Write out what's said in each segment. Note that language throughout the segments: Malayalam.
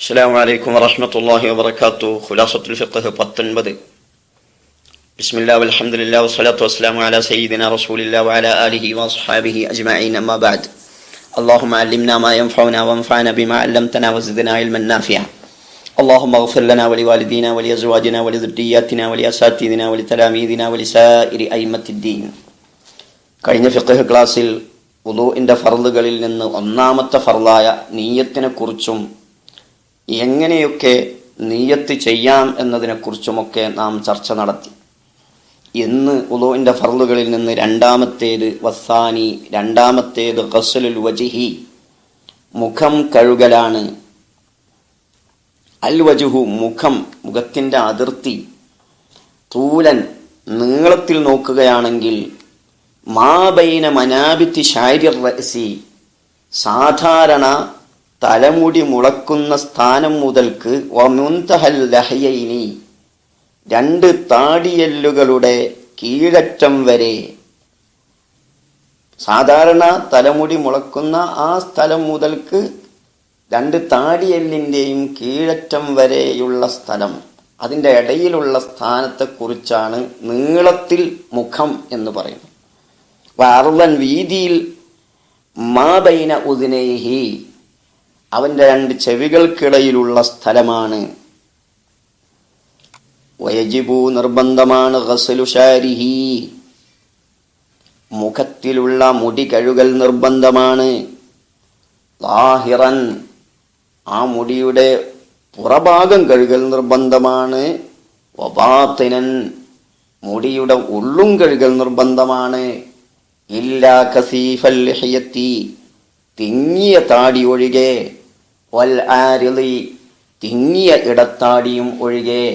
السلام عليكم ورحمة الله وبركاته خلاصة الفقه പത്തൊൻപത് بسم الله والحمد لله والصلاة والسلام على سيدنا رسول الله وعلى آله وأصحابه أجمعين أما بعد اللهم علمنا ما ينفعنا وانفعنا بما علمتنا وزدنا علما نافعا اللهم اغفر لنا ولوالدينا ولأزواجنا ولذرياتنا ولأساتذتنا ولتلاميذنا ولسائر أئمة الدين കഴിഞ്ഞ ഫിഖ് ക്ലാസ്സിൽ ഉദുവിൻ്റെ ഫർളുകളിൽ നിന്ന് ഒന്നാമത്തെ ഫർളായ നീയത്തിനെ കുറിച്ചും എങ്ങനെയൊക്കെ നീയത്ത് ചെയ്യാം എന്നതിനെക്കുറിച്ചുമൊക്കെ നാം ചർച്ച നടത്തി. ഇന്ന് ഉദോവിന്റെ ഫർളുകളിൽ നിന്ന് രണ്ടാമത്തേത് വസാനി രണ്ടാമത്തേത് ഖസ്ലുൽ വജിഹി. മുഖം കഴുകലാണ്. അൽ വജുഹു മുഖം മുഖത്തിന്റെ അതിർത്തി. തൂലൻ നീളത്തിൽ നോക്കുകയാണെങ്കിൽ മാബൈന മനാബിത്തി റഅസി സാധാരണ തലമുടി മുളക്കുന്ന സ്ഥാനം മുതൽക്ക് ലഹയൈനി രണ്ട് താടിയെല്ലുകളുടെ കീഴറ്റം വരെ. സാധാരണ തലമുടി മുളക്കുന്ന ആ സ്ഥലം മുതൽക്ക് രണ്ട് താടിയെല്ലിന്റെയും കീഴറ്റം വരെയുള്ള സ്ഥലം. അതിന്റെ ഇടയിലുള്ള സ്ഥാനത്തെക്കുറിച്ചാണ് നീളത്തിൽ മുഖം എന്ന് പറയുന്നത്. അറുവൻ വീതിയിൽ മാബൈന ഉദിനൈഹി. അവന്റെ രണ്ട് ചെവികൾക്കിടയിലുള്ള സ്ഥലമാണ്. വയജിബു നിർബന്ധമാണ് ഹസലുഷാരിഹി മുഖത്തിലുള്ള മുടി കഴുകൽ നിർബന്ധമാണ്. ലാഹിറൻ ആ മുടിയുടെ പുറഭാഗം കഴുകൽ നിർബന്ധമാണ്. വബാത്തിനൻ മുടിയുടെ ഉള്ളും കഴുകൽ നിർബന്ധമാണ്. ഇല്ലാ കസീഫൽ തിങ്ങിയ താടി ഒഴികെ തിങ്ങിയ ഇടത്താടിയും ഒഴികെ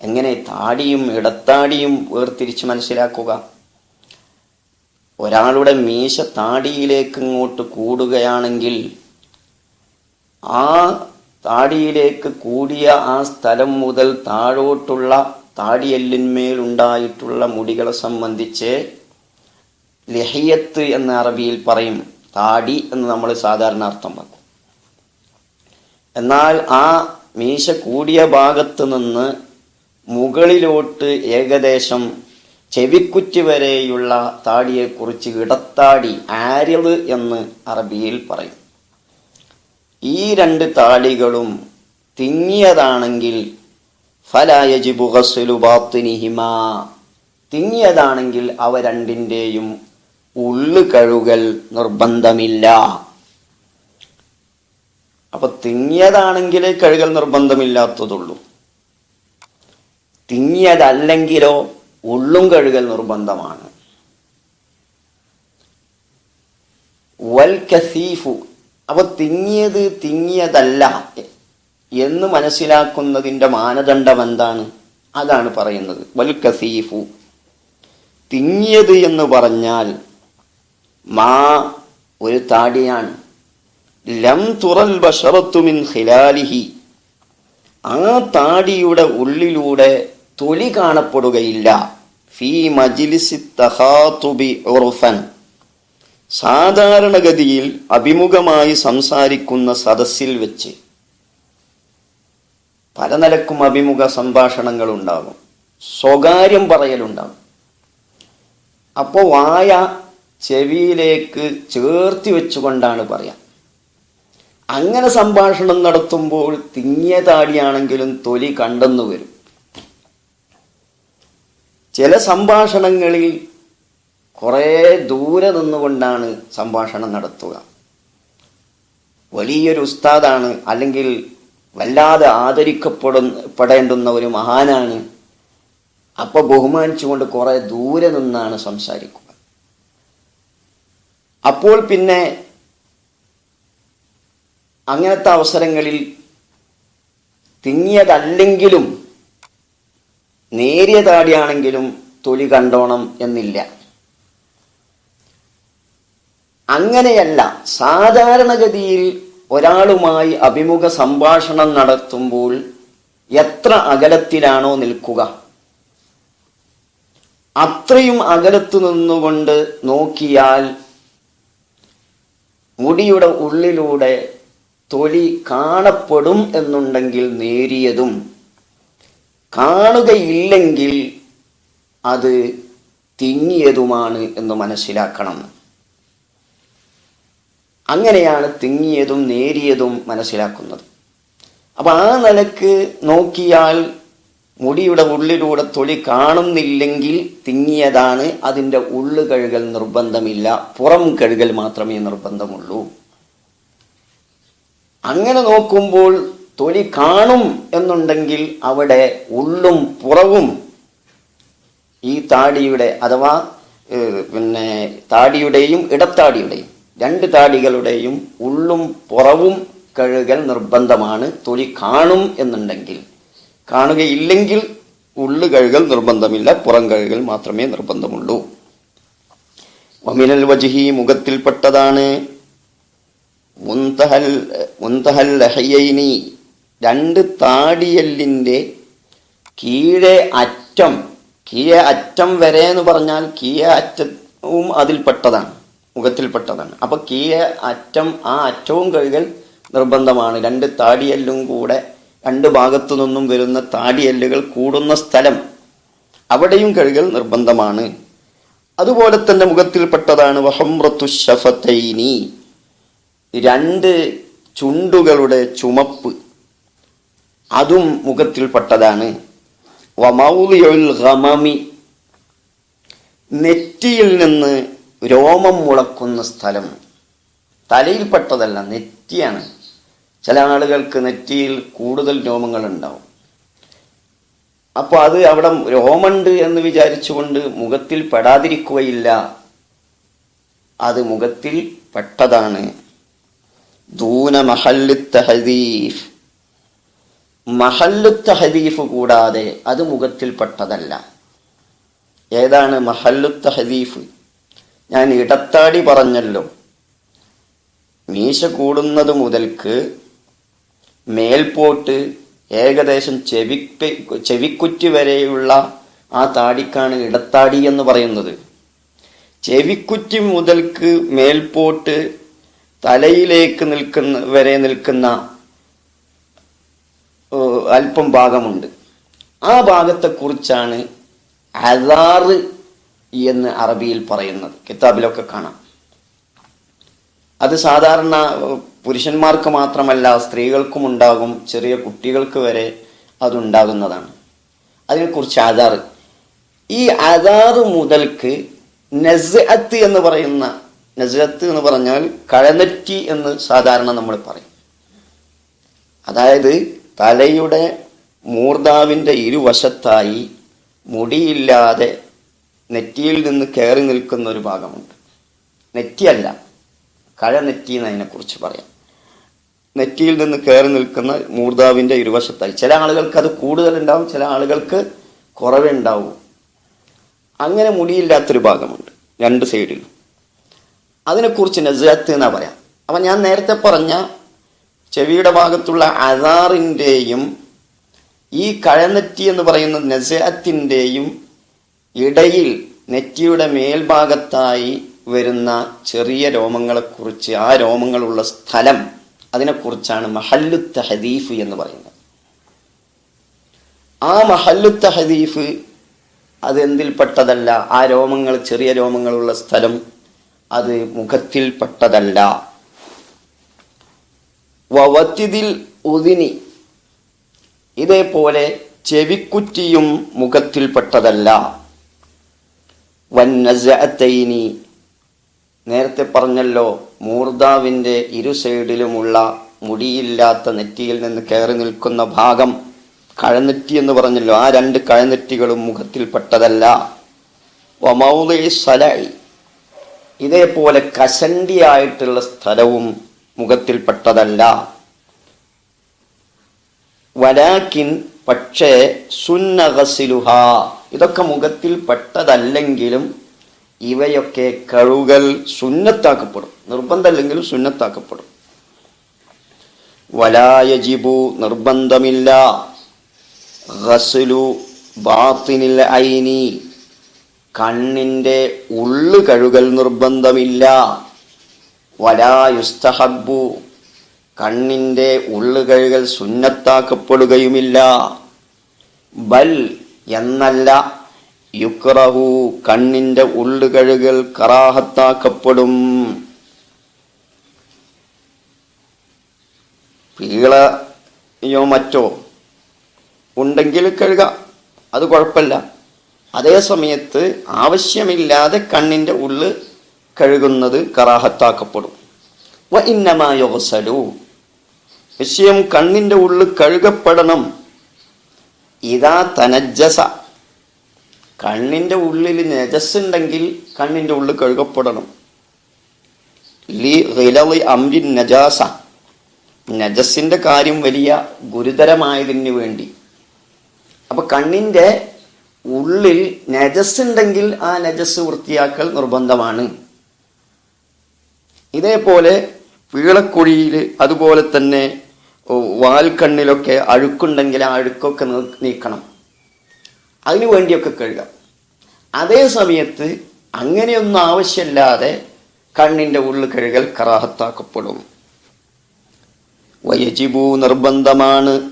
എങ്ങനെ താടിയും ഇടത്താടിയും വേർതിരിച്ച് മനസ്സിലാക്കുക? ഒരാളുടെ മീശ താടിയിലേക്ക് ഇങ്ങോട്ട് കൂടുകയാണെങ്കിൽ ആ താടിയിലേക്ക് കൂടിയ ആ സ്ഥലം മുതൽ താഴോട്ടുള്ള താടിയെല്ലിന്മേലുണ്ടായിട്ടുള്ള മുടികളെ സംബന്ധിച്ച് ലഹിയത്ത് എന്ന അറബിയിൽ പറയും. താടി എന്ന് നമ്മൾ സാധാരണ അർത്ഥം എന്നാൽ ആ മീശ കൂടിയ ഭാഗത്ത് നിന്ന് മുകളിലോട്ട് ഏകദേശം ചെവിക്കുറ്റി വരെയുള്ള താടിയെക്കുറിച്ച് ഇടത്താടി ആര്യത് എന്ന് അറബിയിൽ പറയും. ഈ രണ്ട് താടികളും തിങ്ങിയതാണെങ്കിൽ ഫലായജിബു ഗസ്ലു ബാത്തിനിഹിമാ തിങ്ങിയതാണെങ്കിൽ അവ രണ്ടിന്റെയും ഉള്ളു കഴുകൽ നിർബന്ധമില്ല. അപ്പൊ തിങ്ങിയതാണെങ്കിലേ കഴുകൽ നിർബന്ധമില്ലാത്തതുള്ളൂ. തിങ്ങിയതല്ലെങ്കിലോ ഉള്ളും കഴുകൽ നിർബന്ധമാണ്. വൽ അപ്പൊ തിങ്ങിയത് തിങ്ങിയതല്ല എന്ന് മനസ്സിലാക്കുന്നതിന്റെ മാനദണ്ഡം എന്താണ്? അതാണ് പറയുന്നത്. വൽ തിങ്ങിയത് എന്ന് പറഞ്ഞാൽ മാ ഒരു താടിയാണ്. ലം തുറൽ ആ താടിയുടെ ഉള്ളിലൂടെ തൊലി കാണപ്പെടുകയില്ല. സാധാരണഗതിയിൽ അഭിമുഖമായി സംസാരിക്കുന്ന സദസ്സിൽ വെച്ച് പല നിലക്കും അഭിമുഖ സംഭാഷണങ്ങൾ ഉണ്ടാകും സ്വകാര്യം പറയലുണ്ടാകും. അപ്പോൾ വായ ചെവിയിലേക്ക് ചേർത്തി വെച്ചുകൊണ്ടാണ് പറയാം. അങ്ങനെ സംഭാഷണം നടത്തുമ്പോൾ തിങ്ങിയ താടിയാണെങ്കിലും തൊലി കണ്ടെന്നു വരും. ചില സംഭാഷണങ്ങളിൽ കുറേ ദൂരെ നിന്നുകൊണ്ടാണ് സംഭാഷണം നടത്തുക. വലിയൊരു ഉസ്താദാണ് അല്ലെങ്കിൽ വല്ലാതെ ആദരിക്കപ്പെടുന്ന പെടേണ്ടുന്ന ഒരു മഹാനാണ്. അപ്പൊ ബഹുമാനിച്ചുകൊണ്ട് കുറേ ദൂരെ നിന്നാണ് സംസാരിക്കുക. അപ്പോൾ പിന്നെ അങ്ങനത്തെ അവസരങ്ങളിൽ തിങ്ങിയതല്ലെങ്കിലും നേരിയ താടിയാണെങ്കിലും തൊലി കണ്ടോണം എന്നില്ല. അങ്ങനെയല്ല സാധാരണഗതിയിൽ ഒരാളുമായി അഭിമുഖ സംഭാഷണം നടത്തുമ്പോൾ എത്ര അകലത്തിലാണോ നിൽക്കുക. അത്രയും അകലത്തു നിന്നുകൊണ്ട് നോക്കിയാൽ മുടിയുടെ ഉള്ളിലൂടെ തൊലി കാണപ്പെടും എന്നുണ്ടെങ്കിൽ നേരിയതും. കാണുകയില്ലെങ്കിൽ അത് തിങ്ങിയതുമാണ് എന്ന് മനസ്സിലാക്കണം. അങ്ങനെയാണ് തിങ്ങിയതും നേരിയതും മനസ്സിലാക്കുന്നത്. അപ്പൊ ആ നിലയ്ക്ക് നോക്കിയാൽ മുടിയുടെ ഉള്ളിലൂടെ തൊലി കാണുന്നില്ലെങ്കിൽ തിങ്ങിയതാണ് അതിന്റെ ഉള്ളു കഴുകൽ നിർബന്ധമില്ല പുറം കഴുകൽ മാത്രമേ നിർബന്ധമുള്ളൂ. അങ്ങനെ നോക്കുമ്പോൾ തൊലി കാണും എന്നുണ്ടെങ്കിൽ അവിടെ ഉള്ളും പുറവും ഈ താടിയുടെ അഥവാ പിന്നെ താടിയുടെയും ഇടത്താടിയുടെയും രണ്ട് താടികളുടെയും ഉള്ളും പുറവും കഴുകൽ നിർബന്ധമാണ്. തൊലി കാണും എന്നുണ്ടെങ്കിൽ. കാണുകയില്ലെങ്കിൽ ഉള്ളു കഴുകൽ നിർബന്ധമില്ല പുറം കഴുകൽ മാത്രമേ നിർബന്ധമുള്ളൂ. വമിനൽ വജിഹി മുഖത്തിൽപ്പെട്ടതാണ് മുന്തഹൽ മുന്തഹൽ ലഹയൈനി രണ്ട് താടിയല്ലിന്റെ കീഴെ അറ്റം കീഴെ അറ്റം വരെ എന്ന് പറഞ്ഞാൽ കീഴെ അറ്റവും അതിൽപ്പെട്ടതാണ് മുഖത്തിൽപ്പെട്ടതാണ്. അപ്പൊ കീഴെ അറ്റം ആ അറ്റവും കഴുകൽ നിർബന്ധമാണ്. രണ്ട് താടിയല്ലും കൂടെ രണ്ട് ഭാഗത്തു നിന്നും വരുന്ന താടിയല്ലുകൾ കൂടുന്ന സ്ഥലം അവിടെയും കഴുകൽ നിർബന്ധമാണ്. അതുപോലെ തന്നെ മുഖത്തിൽപ്പെട്ടതാണ് വഹമ്രത്തു ഷഫത്തൈനി രണ്ട് ചുണ്ടുകളുടെ ചുമപ്പ് അതും മുഖത്തിൽപ്പെട്ടതാണ്. വമൗലിയുൽ ഗമമി നെറ്റിയിൽ നിന്ന് രോമം മുളക്കുന്ന സ്ഥലം. തലയിൽപ്പെട്ടതല്ല നെറ്റിയാണ്. ചില ആളുകൾക്ക് നെറ്റിയിൽ കൂടുതൽ രോമങ്ങൾ ഉണ്ടാവും അപ്പോൾ അത് അവിടെ രോമുണ്ട് എന്ന് വിചാരിച്ചുകൊണ്ട് മുഖത്തിൽ പെടാതിരിക്കുകയില്ല. അത് മുഖത്തിൽ പെട്ടതാണ്. ദൂന മഹല്ലുത്തഹദീഫ് മഹല്ലുത്തഹദീഫ് മഹല്ലു തഹദീഫ് കൂടാതെ അത് മുഖത്തിൽ പെട്ടതല്ല ഏതാണ് മഹല്ലുത്തഹദീഫ് ഞാൻ ഇടത്താടി പറഞ്ഞല്ലോ. മീശ കൂടുന്നത് മുതൽക്ക് മേൽപോട്ട് ഏകദേശം ചെവി ചെവിക്കുറ്റി വരെയുള്ള ആ താടിക്കാണ് ഇടത്താടി എന്ന് പറയുന്നത്. ചെവിക്കുറ്റി മുതൽക്ക് മേൽപോട്ട് തലയിലേക്ക് നിൽക്കുന്ന വരെ നിൽക്കുന്ന അല്പം ഭാഗമുണ്ട്. ആ ഭാഗത്തെക്കുറിച്ചാണ് അതാറ് എന്ന് അറബിയിൽ പറയുന്നത്. കിതാബിലൊക്കെ കാണാം. അത് സാധാരണ പുരുഷന്മാർക്ക് മാത്രമല്ല സ്ത്രീകൾക്കും ഉണ്ടാകും. ചെറിയ കുട്ടികൾക്ക് വരെ അതുണ്ടാകുന്നതാണ് അതിനെക്കുറിച്ച് ആധാർ ഈ ആധാർ മുതൽക്ക് നസ്അത്ത് എന്ന് പറയുന്ന നസ്അത്ത് എന്ന് പറഞ്ഞാൽ കഴനറ്റി എന്ന് സാധാരണ നമ്മൾ പറയും. അതായത് തലയുടെ മൂർധാവിന്റെ ഇരുവശത്തായി മുടിയില്ലാതെ നെറ്റിയിൽ നിന്ന് കയറി നിൽക്കുന്ന ഒരു ഭാഗമുണ്ട്. നെറ്റിയല്ല കഴനെറ്റി എന്ന് അതിനെക്കുറിച്ച് പറയാം. നെറ്റിയിൽ നിന്ന് കയറി നിൽക്കുന്ന മൂർധാവിന്റെ ഇരുവശത്തായി. ചില ആളുകൾക്ക് അത് കൂടുതലുണ്ടാവും ചില ആളുകൾക്ക് കുറവുണ്ടാവും. അങ്ങനെ മുടിയില്ലാത്തൊരു ഭാഗമുണ്ട് രണ്ട് സൈഡിലും. അതിനെക്കുറിച്ച് നസാത്ത് എന്നാ പറയാം. അപ്പം ഞാൻ നേരത്തെ പറഞ്ഞ ചെവിയുടെ ഭാഗത്തുള്ള അതാറിന്റെയും ഈ കഴനെറ്റി എന്ന് പറയുന്ന നസാത്തിന്റെയും ഇടയിൽ നെറ്റിയുടെ മേൽഭാഗത്തായി വരുന്ന ചെറിയ രോമങ്ങളെക്കുറിച്ച് ആ രോമങ്ങളുള്ള സ്ഥലം അതിനെക്കുറിച്ചാണ് മഹല്ലു തഹദീഫ് എന്ന് പറയുന്നത്. ആ മഹല്ലു തഹദീഫ് അതെന്തിൽപ്പെട്ടതല്ല? ആ രോമങ്ങൾ ചെറിയ രോമങ്ങളുള്ള സ്ഥലം അത് മുഖത്തിൽ പെട്ടതല്ല. വവത്തിതിൽ ഉദിനി. ഇതേപോലെ ചെവിക്കുറ്റിയും മുഖത്തിൽപ്പെട്ടതല്ല വന്നസഅത്തൈനി നേരത്തെ പറഞ്ഞല്ലോ മൂർദാവിന്റെ ഇരു സൈഡിലുമുള്ള മുടിയില്ലാത്ത നെറ്റിയിൽ നിന്ന് കയറി നിൽക്കുന്ന ഭാഗം കഴനെറ്റി എന്ന് പറഞ്ഞല്ലോ. ആ രണ്ട് കഴനെറ്റികളും മുഖത്തിൽപ്പെട്ടതല്ല വമൗദി സലൈ ഇതേപോലെ കശണ്ടിയായിട്ടുള്ള സ്ഥലവും മുഖത്തിൽപ്പെട്ടതല്ല. വലാക്കിൻ പക്ഷേ സുന്നഹസിലുഹ ഇതൊക്കെ മുഖത്തിൽ പെട്ടതല്ലെങ്കിലും ഇവയൊക്കെ കഴുകൽ സുന്നത്താക്കപ്പെടും. നിർബന്ധമല്ലെങ്കിലും സുന്നത്താക്കപ്പെടും. വലായജിബു നിർബന്ധമില്ല. ഗസലു ബാത്തിനിൽ ഐനി. കണ്ണിന്റെ ഉള്ളു കഴുകൽ നിർബന്ധമില്ല. വലായുസ്തഹബു കണ്ണിന്റെ ഉള്ളുകഴുകൽ സുന്നത്താക്കപ്പെടുകയുമില്ല. ബൽ എന്നല്ല യുക്രഹു കണ്ണിന്റെ ഉള്ളുകഴുകൽ കറാഹത്താക്കപ്പെടും. പീളയോ മറ്റോ ഉണ്ടെങ്കിൽ കഴുകാം. അത് കുഴപ്പമില്ല. അതേ സമയത്ത് ആവശ്യമില്ലാതെ കണ്ണിന്റെ ഉള്ളിൽ കഴുകുന്നത് കറാഹത്താക്കപ്പെടും. വ ഇന്നമായോസലു വിഷയം കണ്ണിന്റെ ഉള്ളിൽ കഴുകപ്പെടണം. ഇതാ തനജ്ജസ. കണ്ണിന്റെ ഉള്ളിൽ നജസ്സുണ്ടെങ്കിൽ കണ്ണിന്റെ ഉള്ളിൽ കഴുകപ്പെടണം. ലി റിലവ് അംരിൻ നജാസ. നജസ്സിന്റെ കാര്യം വലിയ ഗുരുതരമായതിന് വേണ്ടി. അപ്പോൾ കണ്ണിന്റെ ഉള്ളിൽ നജസ് ഉണ്ടെങ്കിൽ ആ നജസ് വൃത്തിയാക്കൽ നിർബന്ധമാണ്. ഇതേപോലെ വീളക്കുഴിയിൽ അതുപോലെ തന്നെ വാൽക്കണ്ണിലൊക്കെ അഴുക്കുണ്ടെങ്കിൽ ആ അഴുക്കൊക്കെ നീക്കണം. അതിനു വേണ്ടിയൊക്കെ കഴുകാം. അതേ സമയത്ത് അങ്ങനെയൊന്നും ആവശ്യമില്ലാതെ കണ്ണിന്റെ ഉള്ളിൽ കഴുകൽ കറാഹത്താക്കപ്പെടും. വയജിബു നിർബന്ധമാണ്.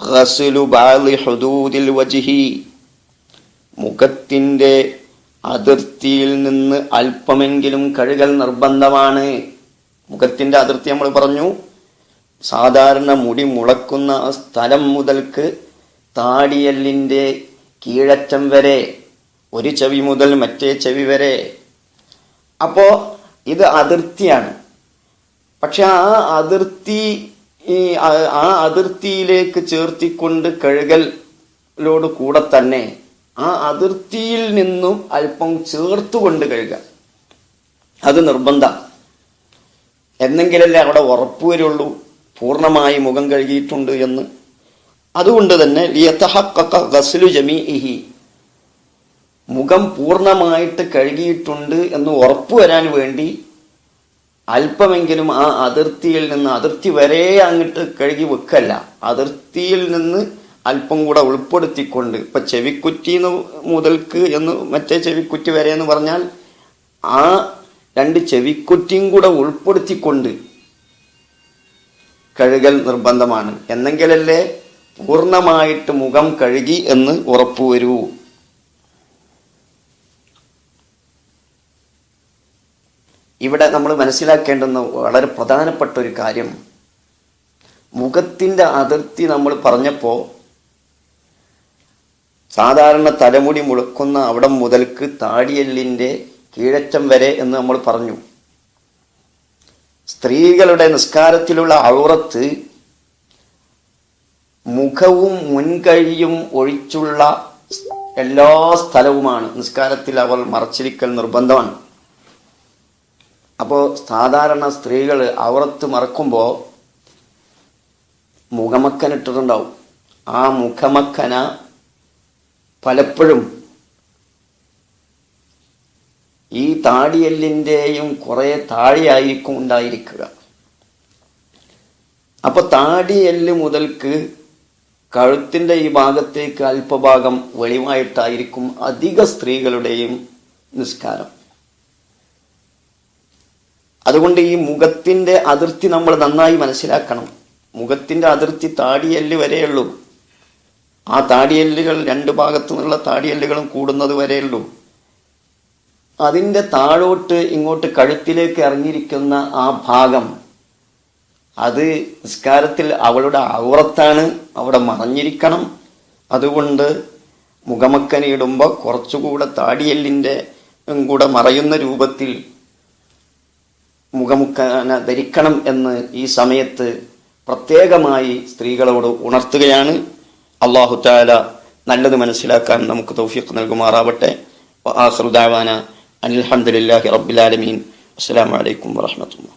ഹസുലു ബാലി ഹുദൂദിൽ വജ്ഹി. മുഖത്തിന്റെ അതിർത്തിയിൽ നിന്ന് അല്പമെങ്കിലും കഴുകൽ നിർബന്ധമാണ്. മുഖത്തിന്റെ അതിർത്തി നമ്മൾ പറഞ്ഞു. സാധാരണ മുടി മുളക്കുന്ന സ്ഥലം മുതൽക്ക് താടിയല്ലിന്റെ കീഴറ്റം വരെ ഒരു ചെവി മുതൽ മറ്റേ ചെവി വരെ. അപ്പോൾ ഇത് അതിർത്തിയാണ്. പക്ഷെ ആ അതിർത്തി ഈ ആ അതിർത്തിയിലേക്ക് ചേർത്തിക്കൊണ്ട് കഴുകലോട് കൂടെ തന്നെ ആ അതിർത്തിയിൽ നിന്നും അല്പം ചേർത്തുകൊണ്ട് കഴുകുക. അത് നിർബന്ധ. എന്നെങ്കിലല്ലേ അവിടെ ഉറപ്പ് വരുള്ളൂ. പൂർണമായി മുഖം കഴുകിയിട്ടുണ്ട് എന്ന്. അതുകൊണ്ട് തന്നെ ലിയത്തഹഖഖ ഗസ്ലു മുഖം പൂർണമായിട്ട് കഴുകിയിട്ടുണ്ട് എന്ന് ഉറപ്പു വരാൻ വേണ്ടി അല്പമെങ്കിലും ആ അതിർത്തിയിൽ നിന്ന് അതിർത്തി വരെ അങ്ങോട്ട് കഴുകി വെക്കല്ല. അതിർത്തിയിൽ നിന്ന് അല്പം കൂടെ ഉൾപ്പെടുത്തിക്കൊണ്ട് ഇപ്പൊ ചെവിക്കുറ്റി മുതൽക്ക് എന്ന് മറ്റേ ചെവിക്കുറ്റി വരെ എന്ന് പറഞ്ഞാൽ ആ രണ്ട് ചെവിക്കുറ്റിയും കൂടെ ഉൾപ്പെടുത്തിക്കൊണ്ട് കഴുകൽ നിർബന്ധമാണ്. എന്നെങ്കിലല്ലേ പൂർണമായിട്ട് മുഖം കഴുകി എന്ന് ഉറപ്പുവരൂ ഇവിടെ നമ്മൾ മനസ്സിലാക്കേണ്ടുന്ന വളരെ പ്രധാനപ്പെട്ട ഒരു കാര്യം. മുഖത്തിന്റെ അതിർത്തി നമ്മൾ പറഞ്ഞപ്പോൾ സാധാരണ തലമുടി മുളക്കുന്ന അവിടം മുതൽക്ക് താടിയെല്ലിന്റെ കീഴറ്റം വരെ എന്ന് നമ്മൾ പറഞ്ഞു. സ്ത്രീകളുടെ നിസ്കാരത്തിലുള്ള ഔറത്ത് മുഖവും മുൻകഴിയും ഒഴിച്ചുള്ള എല്ലാ സ്ഥലവുമാണ്. നിസ്കാരത്തിൽ അവൾ മറച്ചിരിക്കൽ നിർബന്ധമാണ്. അപ്പോൾ സാധാരണ സ്ത്രീകൾ ഔറത്ത് മറക്കുമ്പോൾ മുഖമക്കനിട്ടിട്ടുണ്ടാവും ആ മുഖമക്കന പലപ്പോഴും ഈ താടിയെല്ലിന്റെയും കുറേ താഴെയായിരിക്കും ഉണ്ടായിരിക്കുക. അപ്പോൾ താടിയെല്ല് മുതൽക്ക് കഴുത്തിന്റെ ഈ ഭാഗത്തേക്ക് അല്പഭാഗം വെളിവായിട്ടായിരിക്കും അധിക സ്ത്രീകളുടെയും നിസ്കാരം. അതുകൊണ്ട് ഈ മുഖത്തിന്റെ അതിർത്തി നമ്മൾ നന്നായി മനസ്സിലാക്കണം. മുഖത്തിന്റെ അതിർത്തി താടിയെല്ല് വരെയുള്ളൂ. ആ താടിയെല്ലുകൾ രണ്ട് ഭാഗത്തു നിന്നുള്ള താടിയെല്ലുകളും കൂടുന്നത് വരെയുള്ളൂ. അതിന്റെ താഴോട്ട് ഇങ്ങോട്ട് കഴുത്തിലേക്ക് ഇറങ്ങിയിരിക്കുന്ന ആ ഭാഗം അത് നിസ്കാരത്തിൽ അവളുടെ ഔറത്താണ് അവിടെ മറഞ്ഞിരിക്കണം. അതുകൊണ്ട് മുഖമക്കനിടുമ്പോൾ കുറച്ചുകൂടെ താടിയെല്ലിന്റെ കൂടെ മറയുന്ന രൂപത്തിൽ മുഖമുക്കന ധരിക്കണം എന്ന് ഈ സമയത്ത് പ്രത്യേകമായി സ്ത്രീകളോട് ഉണർത്തുകയാണ്. അള്ളാഹു താല നല്ലത് മനസ്സിലാക്കാൻ നമുക്ക് തൗഫീഖ് നൽകുമാറാവട്ടെ. ആഹ്റുദാവാന അനിൽഹമുല്ലാഹി റബ്ബിലാലമീൻ അസ്സാം വലൈക്കും വാഹമത്തുള്ള